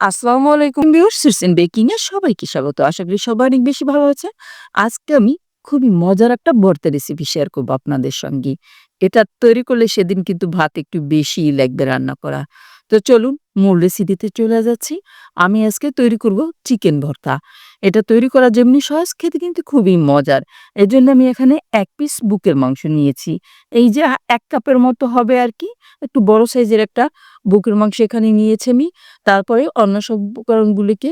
আসসালামু আলাইকুম viewers in baking এ সবাইকে স্বাগত। আশা করি সবাই অনেক বেশি ভালো আছে আজকে আমি খুবই মজার একটা ভর্তা রেসিপি শেয়ার করব আপনাদের সঙ্গে। এটা তৈরি করলে সেদিন কিন্তু ভাত একটু বেশি লাগবে রান্না করা। তো চলুন মূল রেসিপিতে চলে যাচ্ছি। আমি আজকে তৈরি করব চিকেন ভর্তা। এটা তৈরি করা যেমনি সহজ, খেতে কিন্তু খুবই মজার। এই জন্য আমি এখানে এক পিস বুকের মাংস নিয়েছি। এই যে এক কাপের মতো হবে আর কি, একটু বড় সাইজের একটা বুকের মাংস এখানে নিয়েছি আমি। তারপরে অন্য সব উপকরণগুলিকে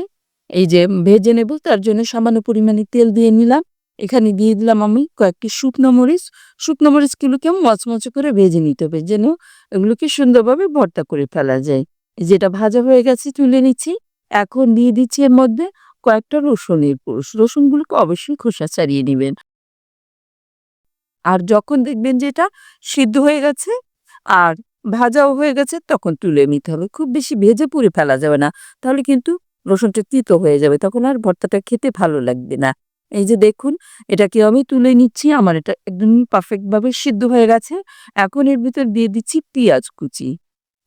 এই যে ভেজে নেব, তার জন্য সামান্য পরিমাণে তেল দিয়ে নিলাম। এখানে দিয়ে দিলাম আমি কয়েকটি শুকনো মরিচ। শুকনো মরিচগুলোকে মচমচে করে ভেজে নিতে হবে, যেন এগুলোকে সুন্দরভাবে ভর্তা করে ফেলা যায়। যেটা ভাজা হয়ে গেছে, তুলে নিচ্ছি। এখন দিয়ে দিচ্ছি এর মধ্যে কয়েকটা রসুনের রসুনগুলোকে অবশ্যই খোসা ছাড়িয়ে নেবেন। আর যখন দেখবেন যে এটা সিদ্ধ হয়ে গেছে আর ভাজাও হয়ে গেছে, তখন তুলে নিতে হবে। খুব বেশি ভেজে পুড়ে ফেলা যাবে না, তাহলে কিন্তু রসুনটা তিতো হয়ে যাবে, তখন আর ভর্তাটা খেতে ভালো লাগবে না। এই যে দেখুন, এটাকে আমি তুলে নিচ্ছি, আমার এটা একদম পারফেক্টভাবে সিদ্ধ হয়ে গেছে। এখন এর ভিতর দিয়ে দিচ্ছি পেঁয়াজ কুচি।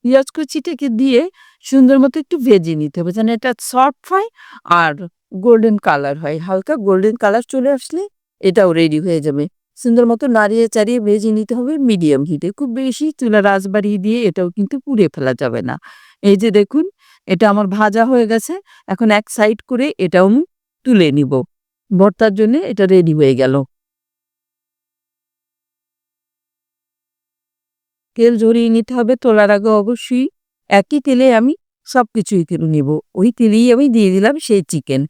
পেঁয়াজ কুচিটাকে দিয়ে সুন্দর মতো একটু ভেজে নিতে হবে। যেন এটা সফট হয় আর গোল্ডেন কালার হয়। হালকা গোল্ডেন কালার চলে আসলে এটাও রেডি হয়ে যাবে। সুন্দর মতো নাড়িয়ে চাড়িয়ে ভেজে নিতে হবে মিডিয়াম হিটে খুব বেশি চুলা রাজ বাড়িয়ে দিয়ে এটাও কিন্তু পুড়ে ফেলা যাবে না। এই যে দেখুন, এটা আমার ভাজা হয়ে গেছে। এখন এক সাইড করে এটাও তুলে নিব। ভর্তার জন্য এটা রেডি হয়ে গেল। তেল ঝরিয়ে নিতে হবে। তোলার আগে অবশ্যই একই তেলে আমি সব কিছুই তেল নিব। ওই তেলেই আমি দিয়ে দিলাম সেই চিকেন।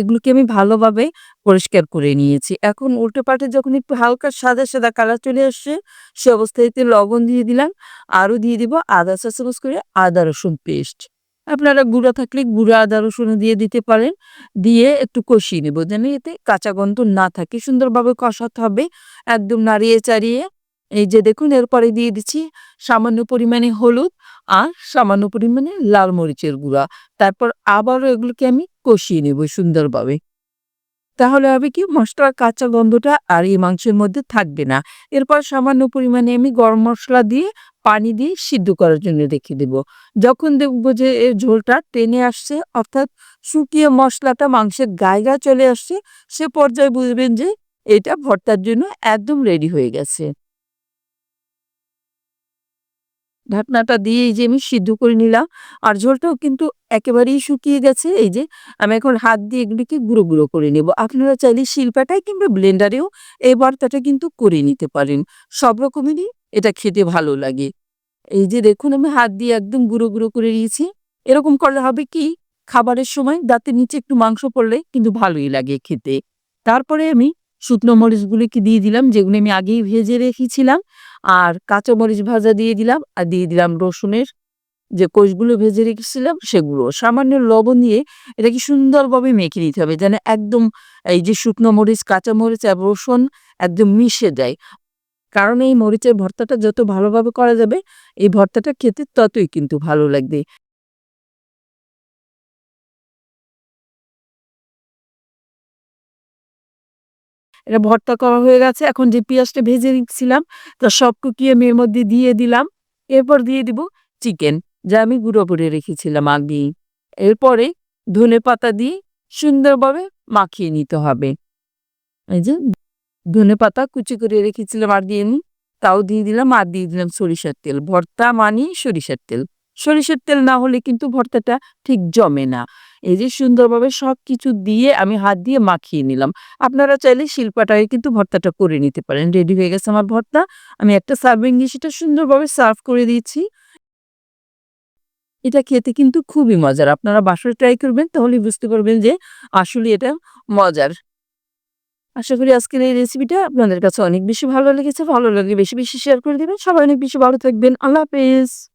এগুলোকে আমি ভালোভাবে পরিষ্কার করে নিয়েছি। এখন উল্টো পাটে যখন একটু হালকা সাদা সাদা কালার চলে আসছে, সে অবস্থায় লবণ দিয়ে দিলাম। আরও দিয়ে দিব আদা চা চামচ করে আদা রসুন পেস্ট। আপনারা গুঁড়া থাকলে গুঁড়া, আদা রসুন দিয়ে দিতে পারেন। দিয়ে একটু কষিয়ে নেব। যেন এতে কাঁচা গন্ধ না থাকে। সুন্দরভাবে কষাতে হবে। একদম নাড়িয়ে চাড়িয়ে এই যে দেখুন, এরপরে দিয়ে দিচ্ছি সামান্য পরিমাণে হলুদ আর সামান্য পরিমাণে লাল মরিচের গুঁড়া। তারপর আবারও এগুলোকে আমি কষিয়ে নেব সুন্দরভাবে। তাহলে হবে কি, মশলার কাঁচা গন্ধটা আর এই মাংসের মধ্যে থাকবে না। এরপর সামান্য পরিমাণে আমি গরম মশলা দিয়ে পানি দিয়ে সিদ্ধ করার জন্য রেখে দেব। যখন দেখব যে এর ঝোলটা টেনে আসছে, অর্থাৎ শুকিয়ে মশলাটা মাংসের গায়ে চলে আসছে, সে পর্যায়ে বুঝবেন যে এটা ভর্তার জন্য একদম রেডি হয়ে গেছে। ঢাকনাটা দিয়ে এই যে আমি সিদ্ধ করে নিলাম। আর ঝোলটাও কিন্তু একেবারেই শুকিয়ে গেছে। এই যে আমি এখন হাত দিয়ে এগুলিকে গুঁড়ো গুঁড়ো করে নেব। আপনারা চাইলে শিল্পাটাই কিংবা ব্লেন্ডারেও এই ভর্তাটা কিন্তু করে নিতে পারেন। সব রকমেরই এটা খেতে ভালো লাগে। এই যে দেখুন আমি হাত দিয়ে একদম গুঁড়ো গুঁড়ো করে নিয়েছি। এরকম করলে হবে কি, খাবারের সময় দাঁতের নিচে একটু মাংস পড়লে কিন্তু ভালোই লাগে খেতে। তারপরে আমি শুকনো মরিচগুলিকে দিয়ে দিলাম, যেগুলো আমি আগেই ভেজে রেখেছিলাম, আর কাঁচা মরিচ ভাজা দিয়ে দিলাম, আর দিয়ে দিলাম রসুনের যে কোষগুলো ভেজে রেখেছিলাম সেগুলো। সামান্য লবণ দিয়ে এটাকে সুন্দরভাবে মেখে নিতে হবে, যেন একদম এই যে শুকনো মরিচ, কাঁচা মরিচ আর রসুন একদম মিশে যায়। কারণ এই মরিচের ভর্তাটা যত ভালোভাবে করা যাবে, এই ভর্তাটা খেতে ততই কিন্তু ভালো লাগবে। এটা ভর্তা করা হয়ে গেছে। এখন যে পেঁয়াজটা ভেজে রেখেছিলাম তা সব কুকিয়ে আমি এর মধ্যে দিয়ে দিলাম। এরপর দিয়ে দিব চিকেন, যা আমি গুঁড়ো করে রেখেছিলাম আগেই। এরপরে ধনে পাতা দিয়ে সুন্দরভাবে মাখিয়ে নিতে হবে। এই যে ধনে পাতা কুচি করে রেখেছিলাম আর দিয়ে নিই তাও দিয়ে দিলাম আর দিয়ে দিলাম সরিষার তেল। ভর্তা মানি সরিষার তেল। সরিষার তেল না হলে কিন্তু ভর্তাটা ঠিক জমে না। এই যে সুন্দরভাবে সব কিছু দিয়ে আমি হাত দিয়ে মাখিয়ে নিলাম। আপনারা চাইলে শিল্পাটাকে কিন্তু ভর্তাটা করে নিতে পারেন। রেডি হয়ে গেছে আমার ভর্তা। আমি একটা সার্ভিং দিয়ে সেটা সুন্দরভাবে সার্ভ করে দিয়েছি। এটা খেতে কিন্তু খুবই মজার। আপনারা বাসায় ট্রাই করবেন তাহলে বুঝতে পারবেন যে আসলে এটা মজার। আশা করি আজকের এই রেসিপিটা আপনাদের কাছে অনেক বেশি ভালো লেগেছে। ভালো লাগলে বেশি বেশি শেয়ার করে দেবেন। সবাই অনেক বেশি ভালো থাকবেন। আল্লাহ হাফেজ।